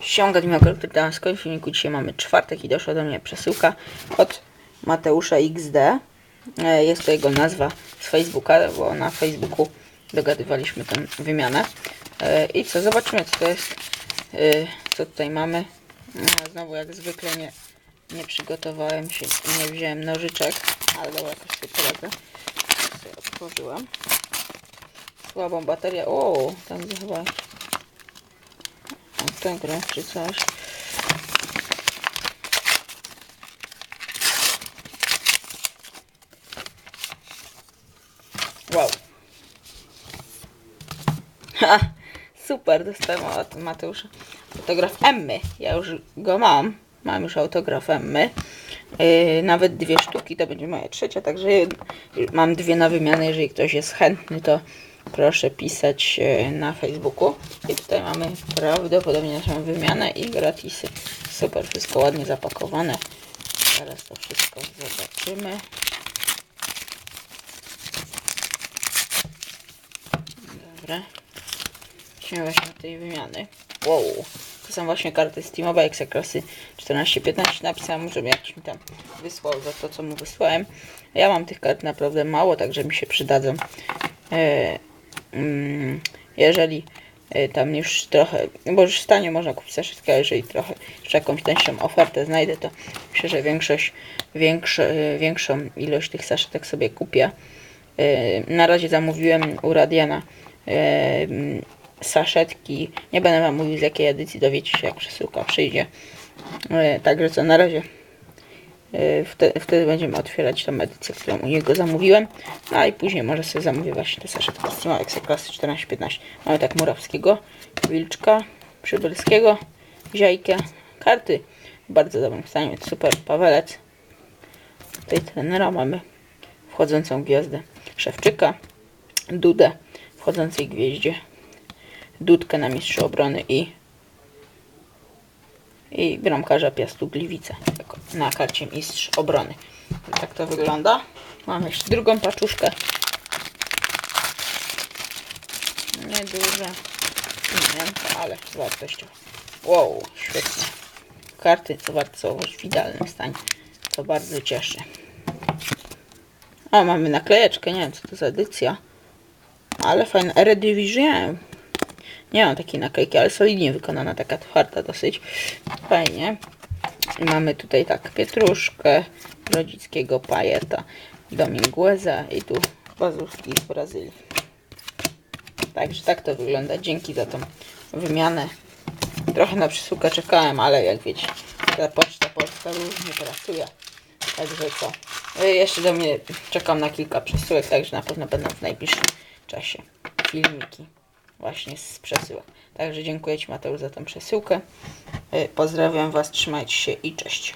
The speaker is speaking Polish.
Ściągać mikrofon z filmiku. Dzisiaj mamy czwartek i doszła do mnie przesyłka od Mateusza XD. E, Jest to jego nazwa z Facebooka, bo na Facebooku dogadywaliśmy tę wymianę. E, I co, zobaczymy co to jest, e, co tutaj mamy. E, Znowu jak zwykle nie, nie przygotowałem się, nie wziąłem nożyczek, ale dobra, jakoś sobie poradzę. Sobie otworzyłem. Słabą baterię. O, tam gdzie chyba autograf czy coś. Wow. Ha, super, dostałem od Mateusza autograf Emmy. Ja już go mam. Mam już autograf Emmy. Yy, nawet dwie sztuki, to będzie moja trzecia, także mam dwie na wymianę. Jeżeli ktoś jest chętny, to proszę pisać yy, na Facebooku. I tutaj mamy prawdopodobnie naszą wymianę i gratisy. Super, wszystko ładnie zapakowane. Teraz to wszystko zobaczymy. Dobra. Idźmy właśnie tej wymiany. Wow. To są właśnie karty Steamowe Ekstraklasy 14-15. Napisałem mu, żeby jakiś mi tam wysłał za to, co mu wysłałem. Ja mam tych kart naprawdę mało, także mi się przydadzą. E, mm, jeżeli e, tam już trochę, bo już w stanie można kupić saszetkę, a jeżeli trochę jeszcze jakąś tańszą ofertę znajdę, to myślę, że większość, większo, e, większą ilość tych saszetek sobie kupię. E, Na razie zamówiłem u Radiana mm, saszetki. Nie będę wam mówił z jakiej edycji, dowiecie się jak przesyłka przyjdzie. Także co, na razie wtedy, wtedy będziemy otwierać tą edycję, którą u niego zamówiłem. No i później może sobie zamówię właśnie te saszetki z Ekstraklasy 14-15. Mamy tak Murawskiego, Wilczka, Przybylskiego, Ziajkę, karty w bardzo dobrym stanie, super, Pawelec. Tutaj trenera mamy wchodzącą gwiazdę Szewczyka, Dudę wchodzącej gwieździe, Dudkę na mistrzu obrony i i bramkarza Piastu Gliwice na karcie mistrz obrony. Tak to wygląda. Mam jeszcze drugą paczuszkę. Nieduże. Nie, ale wartościowe. Wow, świetnie. Karty co warto założyć w idealnym stanie. To bardzo cieszy. O, mamy naklejeczkę, nie wiem co to za edycja. Ale fajna. Eredivisie. Nie mam takiej naklejki, ale solidnie wykonana, taka twarda dosyć. Fajnie. Mamy tutaj tak pietruszkę, rodzickiego pajeta, Domingueza i tu bazówki z Brazylii. Także tak to wygląda. Dzięki za tą wymianę. Trochę na przesyłkę czekałem, ale jak wiecie, ta poczta polska różnie pracuje. Także co? Y, Jeszcze do mnie czekam na kilka przesyłek, także na pewno będą w najbliższym czasie filmiki właśnie z przesyłek. Także dziękuję Ci Mateusz za tą przesyłkę. Y, Pozdrawiam Was, trzymajcie się i cześć.